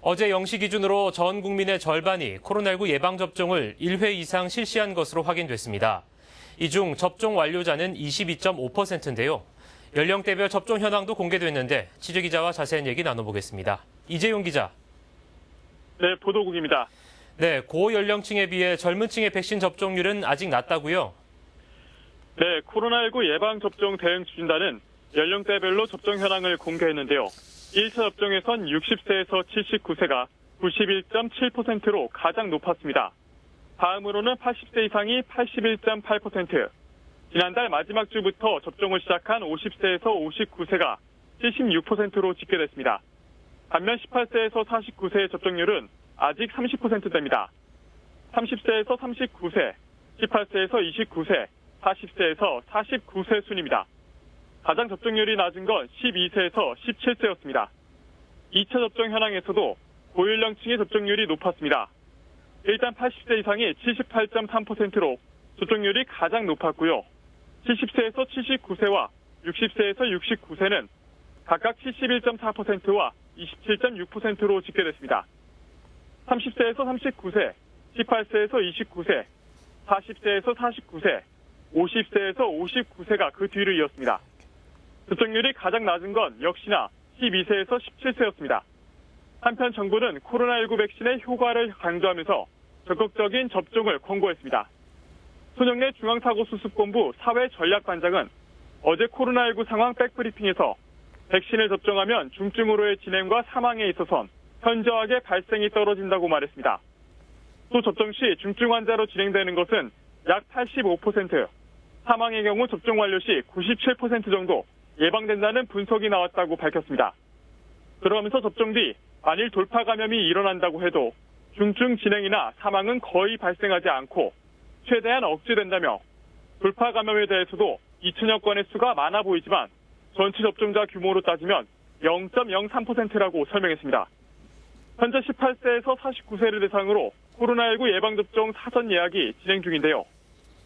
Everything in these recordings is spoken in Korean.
어제 0시 기준으로 전 국민의 절반이 코로나19 예방접종을 1회 이상 실시한 것으로 확인됐습니다. 이 중 접종 완료자는 22.5%인데요. 연령대별 접종 현황도 공개됐는데 취재 기자와 자세한 얘기 나눠보겠습니다. 이재용 기자. 네, 보도국입니다. 네, 고연령층에 비해 젊은 층의 백신 접종률은 아직 낮다고요? 네, 코로나19 예방접종 대응 추진단은 연령대별로 접종 현황을 공개했는데요. 1차 접종에선 60세에서 79세가 91.7%로 가장 높았습니다. 다음으로는 80세 이상이 81.8%, 지난달 마지막 주부터 접종을 시작한 50세에서 59세가 76%로 집계됐습니다. 반면 18세에서 49세의 접종률은 아직 30%대입니다. 30세에서 39세, 18세에서 29세, 40세에서 49세 순입니다. 가장 접종률이 낮은 건 12세에서 17세였습니다. 2차 접종 현황에서도 고연령층의 접종률이 높았습니다. 일단 80세 이상이 78.3%로 접종률이 가장 높았고요. 70세에서 79세와 60세에서 69세는 각각 71.4%와 27.6%로 집계됐습니다. 30세에서 39세, 18세에서 29세, 40세에서 49세, 50세에서 59세가 그 뒤를 이었습니다. 접종률이 가장 낮은 건 역시나 12세에서 17세였습니다. 한편 정부는 코로나19 백신의 효과를 강조하면서 적극적인 접종을 권고했습니다. 손영래 중앙사고수습본부 사회전략반장은 어제 코로나19 상황 백브리핑에서 백신을 접종하면 중증으로의 진행과 사망에 있어선 현저하게 발생이 떨어진다고 말했습니다. 또 접종 시 중증 환자로 진행되는 것은 약 85%, 사망의 경우 접종 완료 시 97% 정도 예방된다는 분석이 나왔다고 밝혔습니다. 그러면서 접종 뒤 만일 돌파 감염이 일어난다고 해도 중증 진행이나 사망은 거의 발생하지 않고 최대한 억제된다며 돌파 감염에 대해서도 2천여 건의 수가 많아 보이지만 전체 접종자 규모로 따지면 0.03%라고 설명했습니다. 현재 18세에서 49세를 대상으로 코로나19 예방접종 사전 예약이 진행 중인데요.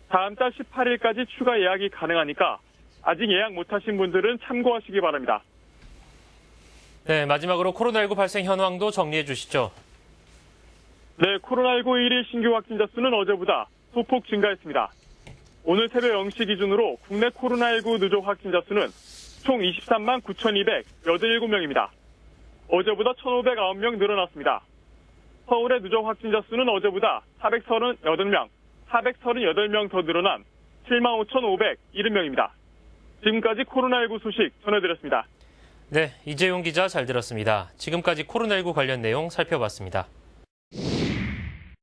다음 달 18일까지 추가 예약이 가능하니까 아직 예약 못하신 분들은 참고하시기 바랍니다. 네, 마지막으로 코로나19 발생 현황도 정리해 주시죠. 네, 코로나19 1일 신규 확진자 수는 어제보다 소폭 증가했습니다. 오늘 새벽 0시 기준으로 국내 코로나19 누적 확진자 수는 총 23만 9,287명입니다. 어제보다 1,509명 늘어났습니다. 서울의 누적 확진자 수는 어제보다 438명, 438명 더 늘어난 7만 5,570명입니다. 지금까지 코로나19 소식 전해드렸습니다. 네, 이재용 기자 잘 들었습니다. 지금까지 코로나19 관련 내용 살펴봤습니다.